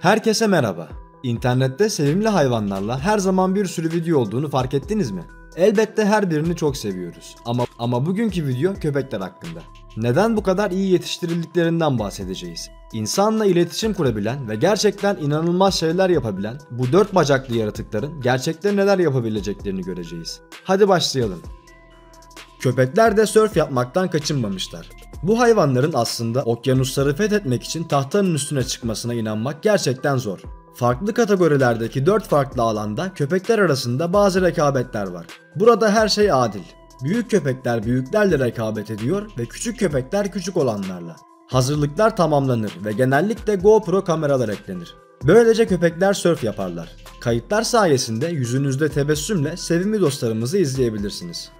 Herkese merhaba. İnternette sevimli hayvanlarla her zaman bir sürü video olduğunu fark ettiniz mi? Elbette her birini çok seviyoruz. Ama ama bugünkü video köpekler hakkında. Neden bu kadar iyi yetiştirildiklerinden bahsedeceğiz. İnsanla iletişim kurabilen ve gerçekten inanılmaz şeyler yapabilen bu dört bacaklı yaratıkların gerçekte neler yapabileceklerini göreceğiz. Hadi başlayalım. Köpekler de sörf yapmaktan kaçınmamışlar. Bu hayvanların aslında okyanusları fethetmek için tahtanın üstüne çıkmasına inanmak gerçekten zor. Farklı kategorilerdeki 4 farklı alanda köpekler arasında bazı rekabetler var. Burada her şey adil. Büyük köpekler büyüklerle rekabet ediyor ve küçük köpekler küçük olanlarla. Hazırlıklar tamamlanır ve genellikle GoPro kameralar eklenir. Böylece köpekler sörf yaparlar. Kayıtlar sayesinde yüzünüzde tebessümle sevimli dostlarımızı izleyebilirsiniz.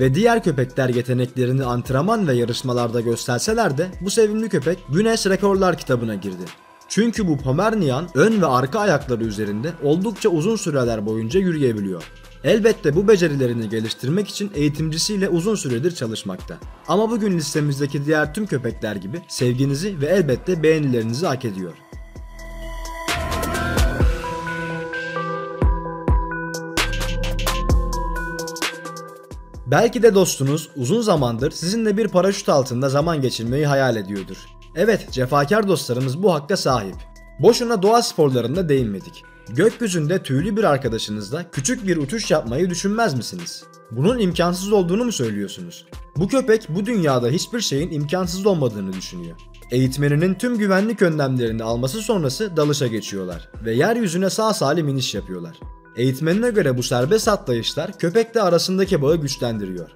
Ve diğer köpekler yeteneklerini antrenman ve yarışmalarda gösterseler de bu sevimli köpek Guinness Rekorlar kitabına girdi. Çünkü bu Pomeranian ön ve arka ayakları üzerinde oldukça uzun süreler boyunca yürüyebiliyor. Elbette bu becerilerini geliştirmek için eğitimcisiyle uzun süredir çalışmakta. Ama bugün listemizdeki diğer tüm köpekler gibi sevginizi ve elbette beğenilerinizi hak ediyor. Belki de dostunuz uzun zamandır sizinle bir paraşüt altında zaman geçirmeyi hayal ediyordur. Evet, cefakar dostlarımız bu hakka sahip. Boşuna doğa sporlarında değinmedik. Gökyüzünde tüylü bir arkadaşınızla küçük bir uçuş yapmayı düşünmez misiniz? Bunun imkansız olduğunu mu söylüyorsunuz? Bu köpek bu dünyada hiçbir şeyin imkansız olmadığını düşünüyor. Eğitmeninin tüm güvenlik önlemlerini alması sonrası dalışa geçiyorlar ve yeryüzüne sağ salim iniş yapıyorlar. Eğitmenine göre bu serbest atlayışlar köpekle arasındaki bağı güçlendiriyor.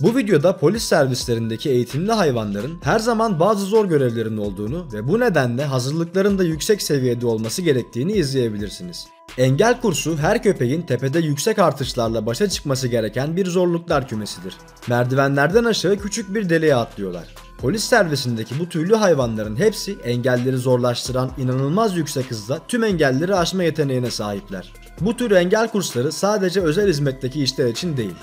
Bu videoda polis servislerindeki eğitimli hayvanların her zaman bazı zor görevlerin olduğunu ve bu nedenle hazırlıkların da yüksek seviyede olması gerektiğini izleyebilirsiniz. Engel kursu her köpeğin tepede yüksek artışlarla başa çıkması gereken bir zorluklar kümesidir. Merdivenlerden aşağı küçük bir deliğe atlıyorlar. Polis servisindeki bu tüylü hayvanların hepsi engelleri zorlaştıran inanılmaz yüksek hızla tüm engelleri aşma yeteneğine sahipler. Bu tür engel kursları sadece özel hizmetteki işler için değil.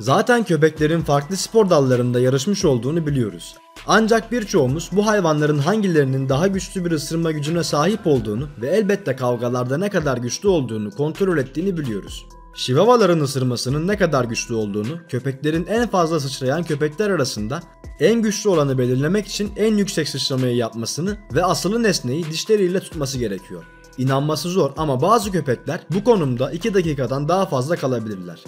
Zaten köpeklerin farklı spor dallarında yarışmış olduğunu biliyoruz. Ancak birçoğumuz bu hayvanların hangilerinin daha güçlü bir ısırma gücüne sahip olduğunu ve elbette kavgalarda ne kadar güçlü olduğunu kontrol ettiğini biliyoruz. Şivavaların ısırmasının ne kadar güçlü olduğunu, köpeklerin en fazla sıçrayan köpekler arasında en güçlü olanı belirlemek için en yüksek sıçramayı yapmasını ve asılı nesneyi dişleriyle tutması gerekiyor. İnanması zor ama bazı köpekler bu konumda 2 dakikadan daha fazla kalabilirler.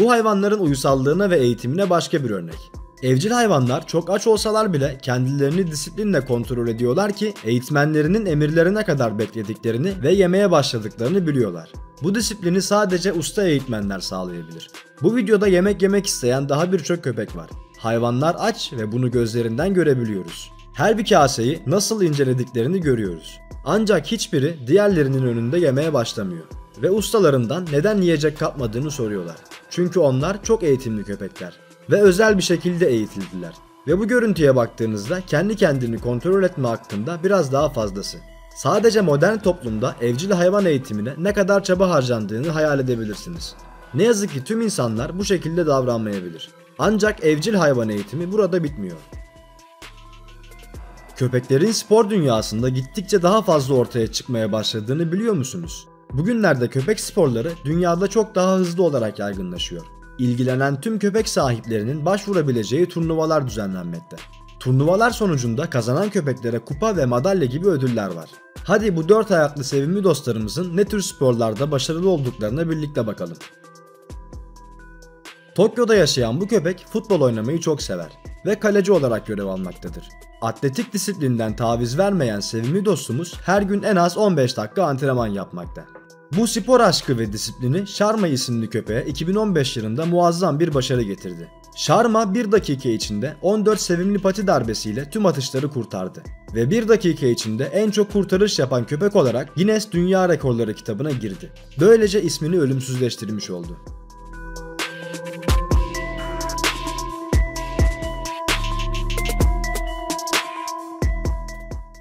Bu hayvanların uysallığına ve eğitimine başka bir örnek. Evcil hayvanlar çok aç olsalar bile kendilerini disiplinle kontrol ediyorlar ki eğitmenlerinin emirlerine kadar beklediklerini ve yemeye başladıklarını biliyorlar. Bu disiplini sadece usta eğitmenler sağlayabilir. Bu videoda yemek yemek isteyen daha birçok köpek var. Hayvanlar aç ve bunu gözlerinden görebiliyoruz. Her bir kaseyi nasıl incelediklerini görüyoruz. Ancak hiçbiri diğerlerinin önünde yemeye başlamıyor ve ustalarından neden yiyecek kapmadığını soruyorlar. Çünkü onlar çok eğitimli köpekler ve özel bir şekilde eğitildiler. Ve bu görüntüye baktığınızda kendi kendini kontrol etme hakkında biraz daha fazlası. Sadece modern toplumda evcil hayvan eğitimine ne kadar çaba harcandığını hayal edebilirsiniz. Ne yazık ki tüm insanlar bu şekilde davranmayabilir. Ancak evcil hayvan eğitimi burada bitmiyor. Köpeklerin spor dünyasında gittikçe daha fazla ortaya çıkmaya başladığını biliyor musunuz? Bugünlerde köpek sporları dünyada çok daha hızlı olarak yaygınlaşıyor. İlgilenen tüm köpek sahiplerinin başvurabileceği turnuvalar düzenlenmekte. Turnuvalar sonucunda kazanan köpeklere kupa ve madalya gibi ödüller var. Hadi bu dört ayaklı sevimli dostlarımızın ne tür sporlarda başarılı olduklarına birlikte bakalım. Tokyo'da yaşayan bu köpek futbol oynamayı çok sever ve kaleci olarak görev almaktadır. Atletik disiplinden taviz vermeyen sevimli dostumuz her gün en az 15 dakika antrenman yapmakta. Bu spor aşkı ve disiplini Sharma isimli köpeğe 2015 yılında muazzam bir başarı getirdi. Sharma 1 dakika içinde 14 sevimli pati darbesiyle tüm atışları kurtardı. Ve 1 dakika içinde en çok kurtarış yapan köpek olarak Guinness Dünya Rekorları kitabına girdi. Böylece ismini ölümsüzleştirmiş oldu.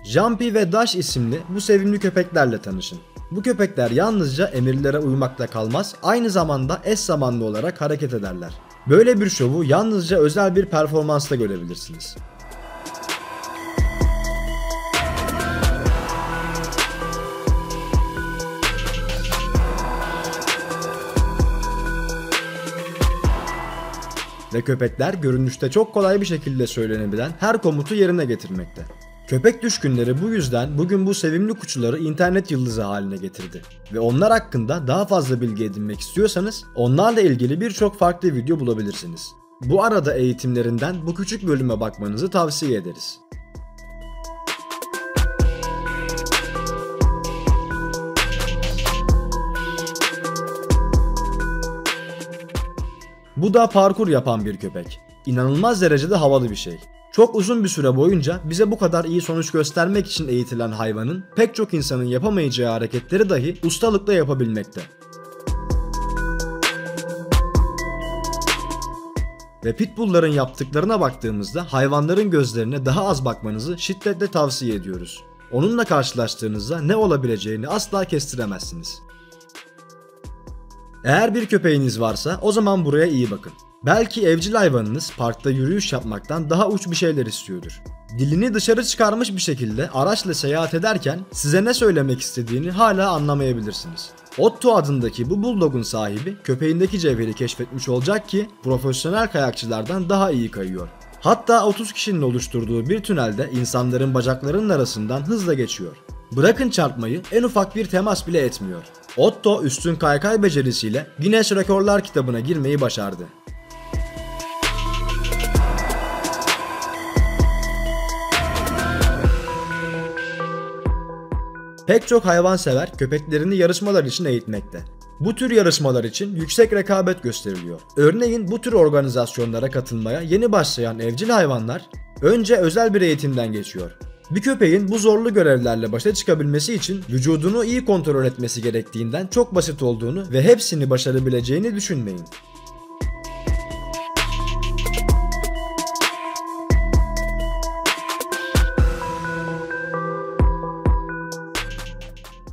Jumpy ve Dash isimli bu sevimli köpeklerle tanışın. Bu köpekler yalnızca emirlere uymakta kalmaz, aynı zamanda eş zamanlı olarak hareket ederler. Böyle bir şovu yalnızca özel bir performansta görebilirsiniz. Ve köpekler görünüşte çok kolay bir şekilde söylenebilen her komutu yerine getirmekte. Köpek düşkünleri bu yüzden bugün bu sevimli kuçuları internet yıldızı haline getirdi. Ve onlar hakkında daha fazla bilgi edinmek istiyorsanız onlarla ilgili birçok farklı video bulabilirsiniz. Bu arada eğitimlerinden bu küçük bölüme bakmanızı tavsiye ederiz. Bu da parkur yapan bir köpek. İnanılmaz derecede havalı bir şey. Çok uzun bir süre boyunca bize bu kadar iyi sonuç göstermek için eğitilen hayvanın pek çok insanın yapamayacağı hareketleri dahi ustalıkla yapabilmekte. Ve pitbullların yaptıklarına baktığımızda hayvanların gözlerine daha az bakmanızı şiddetle tavsiye ediyoruz. Onunla karşılaştığınızda ne olabileceğini asla kestiremezsiniz. Eğer bir köpeğiniz varsa o zaman buraya iyi bakın. Belki evcil hayvanınız parkta yürüyüş yapmaktan daha uç bir şeyler istiyordur. Dilini dışarı çıkarmış bir şekilde araçla seyahat ederken size ne söylemek istediğini hala anlamayabilirsiniz. Otto adındaki bu bulldog'un sahibi köpeğindeki cevheri keşfetmiş olacak ki profesyonel kayakçılardan daha iyi kayıyor. Hatta 30 kişinin oluşturduğu bir tünelde insanların bacaklarının arasından hızla geçiyor. Bırakın çarpmayı en ufak bir temas bile etmiyor. Otto üstün kaykay becerisiyle Guinness Rekorlar kitabına girmeyi başardı. Pek çok hayvansever köpeklerini yarışmalar için eğitmekte. Bu tür yarışmalar için yüksek rekabet gösteriliyor. Örneğin bu tür organizasyonlara katılmaya yeni başlayan evcil hayvanlar önce özel bir eğitimden geçiyor. Bir köpeğin bu zorlu görevlerle başa çıkabilmesi için vücudunu iyi kontrol etmesi gerektiğinden çok basit olduğunu ve hepsini başarabileceğini düşünmeyin.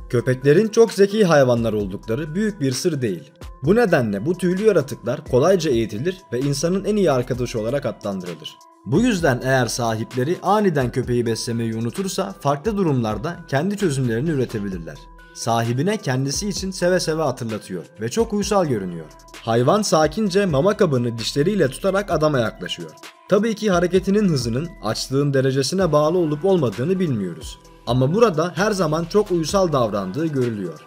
Köpeklerin çok zeki hayvanlar oldukları büyük bir sır değil. Bu nedenle bu tüylü yaratıklar kolayca eğitilir ve insanın en iyi arkadaşı olarak adlandırılır. Bu yüzden eğer sahipleri aniden köpeği beslemeyi unutursa farklı durumlarda kendi çözümlerini üretebilirler. Sahibine kendisi için seve seve hatırlatıyor ve çok uysal görünüyor. Hayvan sakince mama kabını dişleriyle tutarak adama yaklaşıyor. Tabii ki hareketinin hızının açlığın derecesine bağlı olup olmadığını bilmiyoruz. Ama burada her zaman çok uysal davrandığı görülüyor.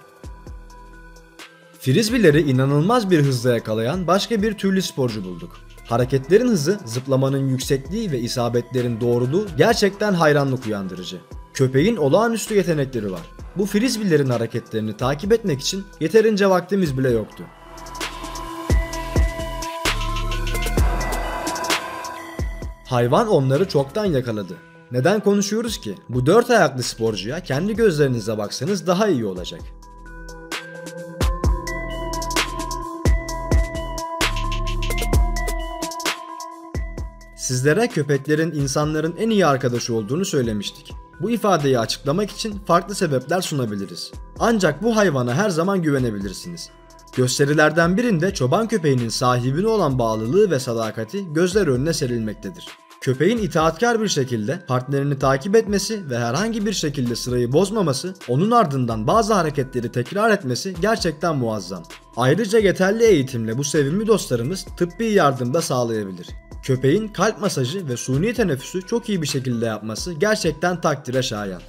Frisbee'leri inanılmaz bir hızla yakalayan başka bir türlü sporcu bulduk. Hareketlerin hızı, zıplamanın yüksekliği ve isabetlerin doğruluğu gerçekten hayranlık uyandırıcı. Köpeğin olağanüstü yetenekleri var. Bu frisbeelerin hareketlerini takip etmek için yeterince vaktimiz bile yoktu. Hayvan onları çoktan yakaladı. Neden konuşuyoruz ki? Bu dört ayaklı sporcuya kendi gözlerinizle baksanız daha iyi olacak. Sizlere köpeklerin insanların en iyi arkadaşı olduğunu söylemiştik. Bu ifadeyi açıklamak için farklı sebepler sunabiliriz. Ancak bu hayvana her zaman güvenebilirsiniz. Gösterilerden birinde çoban köpeğinin sahibine olan bağlılığı ve sadakati gözler önüne serilmektedir. Köpeğin itaatkar bir şekilde partnerini takip etmesi ve herhangi bir şekilde sırayı bozmaması, onun ardından bazı hareketleri tekrar etmesi gerçekten muazzam. Ayrıca yeterli eğitimle bu sevimli dostlarımız tıbbi yardım da sağlayabilir. Köpeğin kalp masajı ve suni teneffüsü çok iyi bir şekilde yapması gerçekten takdire şayan.